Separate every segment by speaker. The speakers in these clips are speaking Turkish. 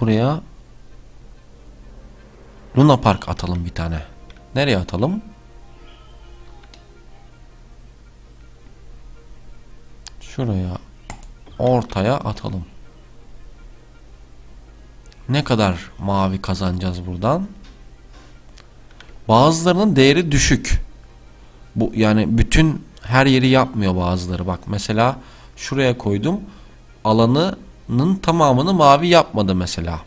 Speaker 1: Buraya Luna Park atalım bir tane. Nereye atalım? Şuraya ortaya atalım. Ne kadar mavi kazanacağız buradan? Bazılarının değeri düşük. Bu yani bütün her yeri yapmıyor bazıları. Bak mesela şuraya koydum. Alanının tamamını mavi yapmadı mesela.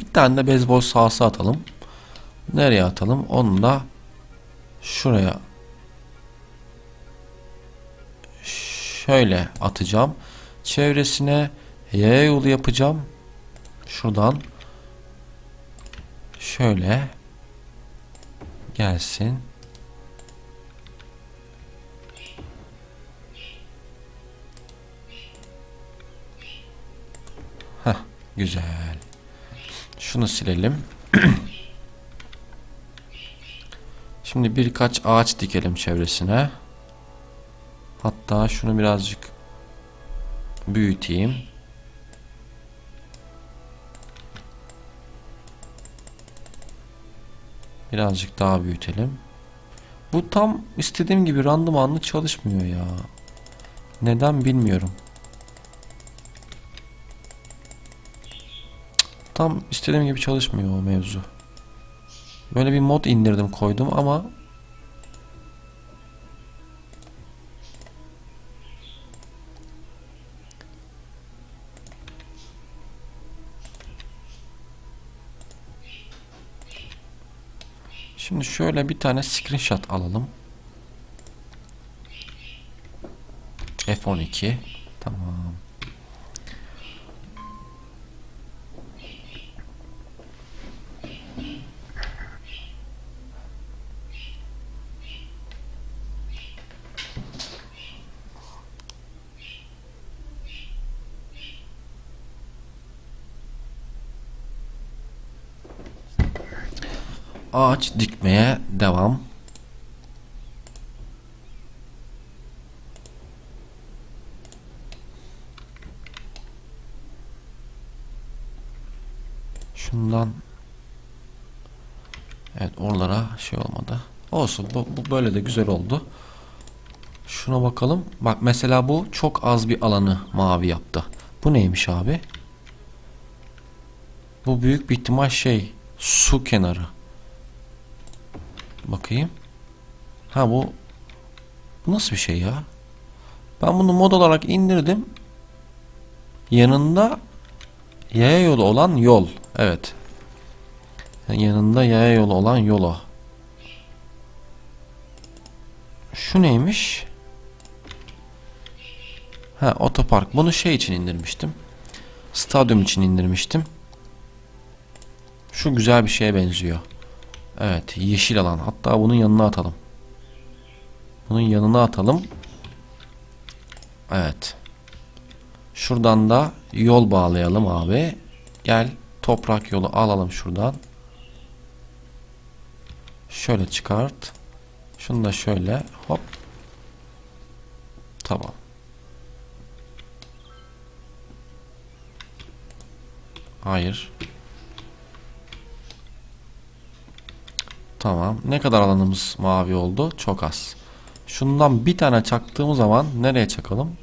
Speaker 1: Bir tane de beyzbol sahası atalım. Nereye atalım? Onu da şuraya şöyle atacağım. Çevresine yaya yolu yapacağım. Şuradan şöyle gelsin. Güzel. Şunu silelim. Şimdi birkaç ağaç dikelim çevresine. Hatta şunu birazcık büyüteyim. Birazcık daha büyütelim. Bu tam istediğim gibi randımanlı çalışmıyor ya. Neden bilmiyorum. Tam istediğim gibi çalışmıyor o mevzu. Böyle bir mod indirdim koydum ama Şimdi şöyle bir tane screenshot alalım. F12 Tamam. Ağaç dikmeye devam. Şundan Evet oralara şey olmadı. Olsun bu, bu böyle de güzel oldu. Şuna bakalım. Bak mesela bu çok az bir alanı mavi yaptı. Bu neymiş abi? Bu büyük bir ihtimal şey su kenarı. Bakayım. Ha bu bu nasıl bir şey ya? Ben bunu mod olarak indirdim. Yanında yaya yolu olan yol. Evet. Yanında yaya yolu olan yol o. Şu neymiş? Ha otopark. Bunu şey için indirmiştim. Stadyum için indirmiştim. Şu güzel bir şeye benziyor. Evet yeşil alan. Hatta bunun yanına atalım. Bunun yanına atalım. Evet. Şuradan da yol bağlayalım abi. Gel toprak yolu alalım şuradan. Şöyle çıkart. Şunu da şöyle hop. Tamam. Hayır. Tamam. Ne kadar alanımız mavi oldu? Çok az. Şundan bir tane çaktığımız zaman nereye çakalım?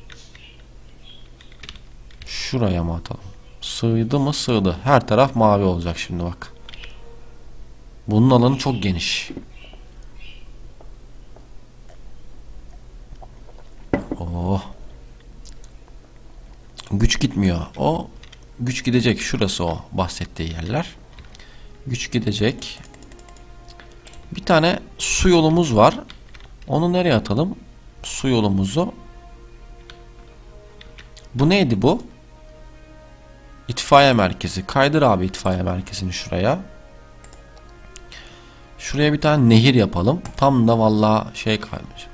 Speaker 1: Şuraya mı atalım? Sığdı mı? Sığdı. Her taraf mavi olacak şimdi bak. Bunun alanı çok geniş. Oh. Güç gitmiyor. O güç gidecek. Şurası o bahsettiği yerler. Güç gidecek. Bir tane su yolumuz var. Onu nereye atalım? Su yolumuzu. Bu neydi bu? İtfaiye merkezi. Kaydır abi itfaiye merkezini şuraya. Şuraya bir tane nehir yapalım. Tam da vallahi şey kaymış.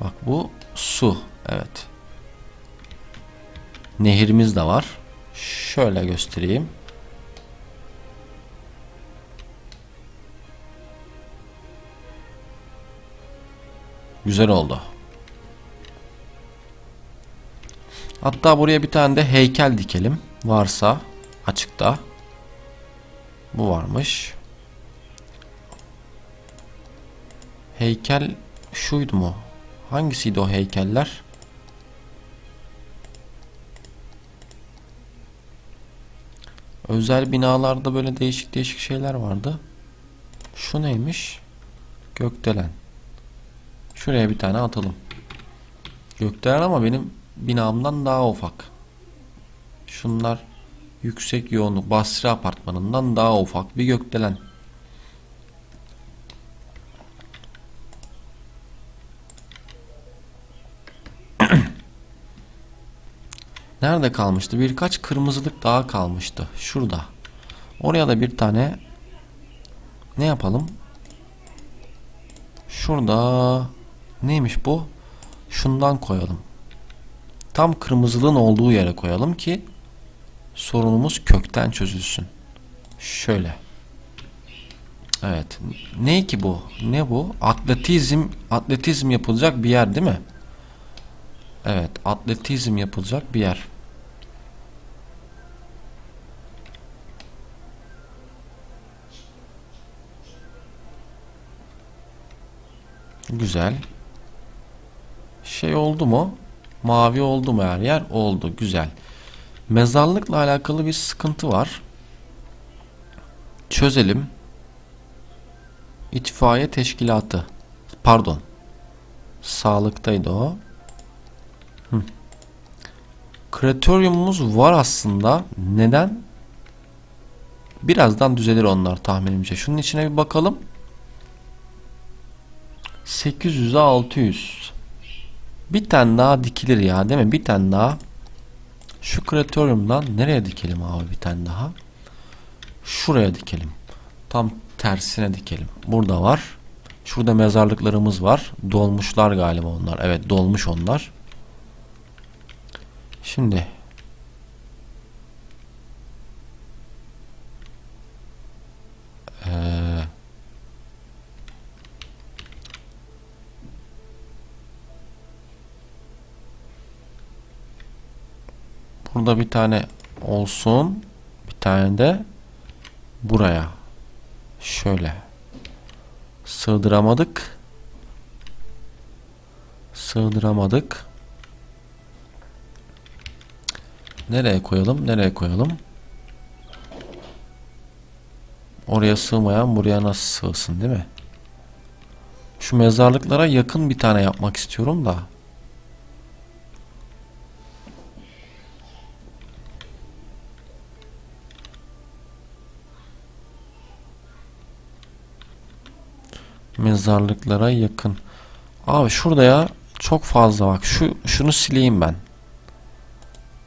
Speaker 1: Bak bu su. Evet. Nehirimiz de var. Şöyle göstereyim. Güzel oldu. Hatta buraya bir tane de heykel dikelim. varsa açıkta. Bu varmış. Heykel şuydu mu? Hangisiydi o heykeller? Özel binalarda böyle değişik değişik şeyler vardı. Şu neymiş? Gökdelen. Şuraya bir tane atalım. Gökdelen ama benim binamdan daha ufak. Şunlar yüksek yoğunluk Basri apartmanından daha ufak bir gökdelen. Nerede kalmıştı? Birkaç kırmızılık daha kalmıştı. Şurada. Oraya da bir tane ne yapalım? Şurada neymiş bu? Şundan koyalım. Tam kırmızılığın olduğu yere koyalım ki sorunumuz kökten çözülsün. Şöyle. Evet. Ne ki bu? Ne bu? Atletizm atletizm yapılacak bir yer değil mi? Evet, atletizm yapılacak bir yer. Güzel. Şey oldu mu? Mavi oldu mu her yer? Oldu. Güzel. Mezarlıkla alakalı bir sıkıntı var. Çözelim. İtfaiye teşkilatı. Pardon. Sağlıktaydı o. Hı. Krematoriumumuz var aslında. Neden? Birazdan düzelir onlar tahminimce. Şunun içine bir bakalım. 800'e 600. Bir tane daha dikilir ya değil mi? Bir tane daha. Şu krematoriumdan nereye dikelim abi bir tane daha? Şuraya dikelim. Tam tersine dikelim. Burada var. Şurada mezarlıklarımız var. Dolmuşlar galiba onlar. Evet dolmuş onlar. Şimdi ee, burada bir tane olsun bir tane de buraya şöyle sığdıramadık sığdıramadık Nereye koyalım? Nereye koyalım? Oraya sığmayan buraya nasıl sığsın değil mi? Şu mezarlıklara yakın bir tane yapmak istiyorum da. Mezarlıklara yakın. Abi şurada ya çok fazla bak. Şu şunu sileyim ben.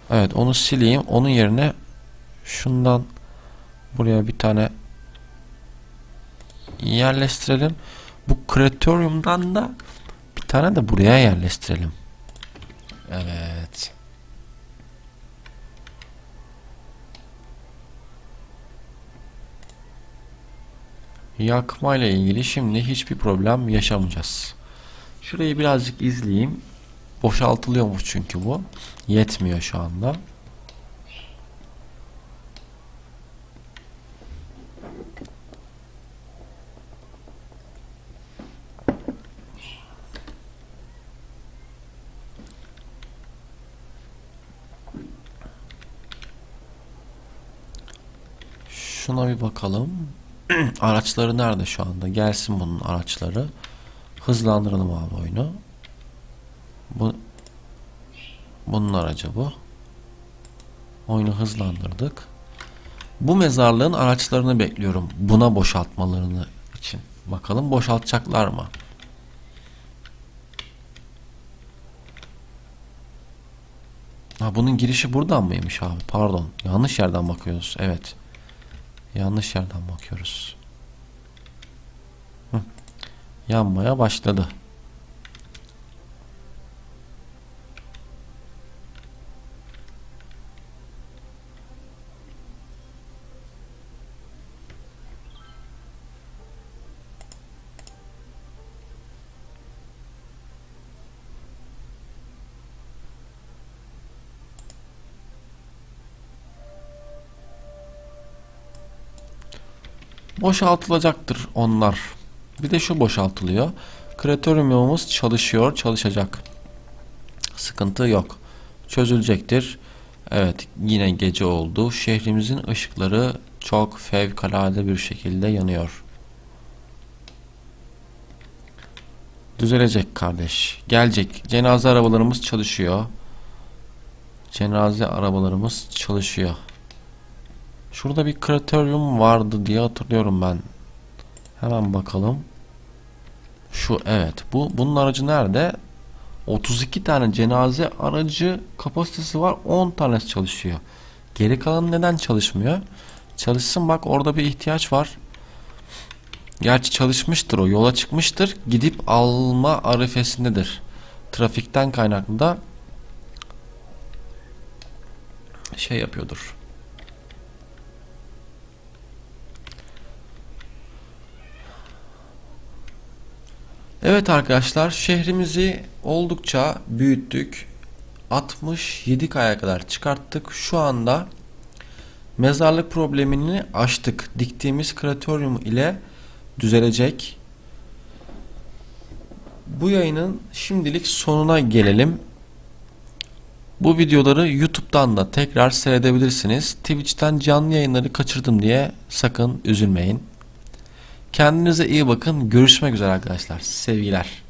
Speaker 1: Evet onu sileyim. Onun yerine şundan buraya bir tane yerleştirelim. Bu krematoriumdan da bir tane de buraya yerleştirelim. Evet. Yakma ile ilgili şimdi hiçbir problem yaşamayacağız. Şurayı birazcık izleyeyim. Boşaltılıyormuş çünkü bu. Yetmiyor şu anda. Şuna bir bakalım. Araçları nerede şu anda? Gelsin bunun araçları. Hızlandıralım abi oyunu. Bu bunun aracı bu. Oyunu hızlandırdık. Bu mezarlığın araçlarını bekliyorum. Buna boşaltmalarını için. Bakalım boşaltacaklar mı? Ha, bunun girişi buradan mıymış abi? Pardon. Yanlış yerden bakıyoruz. Evet. Yanlış yerden bakıyoruz. Hı. Yanmaya başladı. Boşaltılacaktır onlar. Bir de şu boşaltılıyor. Krematoriumumuz çalışıyor, çalışacak. Sıkıntı yok. Çözülecektir. Evet, yine gece oldu. Şehrimizin ışıkları çok fevkalade bir şekilde yanıyor. Düzelecek kardeş. Gelecek. Cenaze arabalarımız çalışıyor. Cenaze arabalarımız çalışıyor. Şurada bir krematorium vardı diye hatırlıyorum ben. Hemen bakalım. Şu evet. Bu bunun aracı nerede? 32 tane cenaze aracı kapasitesi var. 10 tanesi çalışıyor. Geri kalan neden çalışmıyor? Çalışsın bak orada bir ihtiyaç var. Gerçi çalışmıştır o yola çıkmıştır. Gidip alma arifesindedir. Trafikten kaynaklı da şey yapıyordur. Evet arkadaşlar şehrimizi oldukça büyüttük. 67 kaya kadar çıkarttık. Şu anda mezarlık problemini aştık. Diktiğimiz krematorium ile düzelecek. Bu yayının şimdilik sonuna gelelim. Bu videoları YouTube'dan da tekrar seyredebilirsiniz. Twitch'ten canlı yayınları kaçırdım diye sakın üzülmeyin. Kendinize iyi bakın. Görüşmek üzere arkadaşlar. Sevgiler.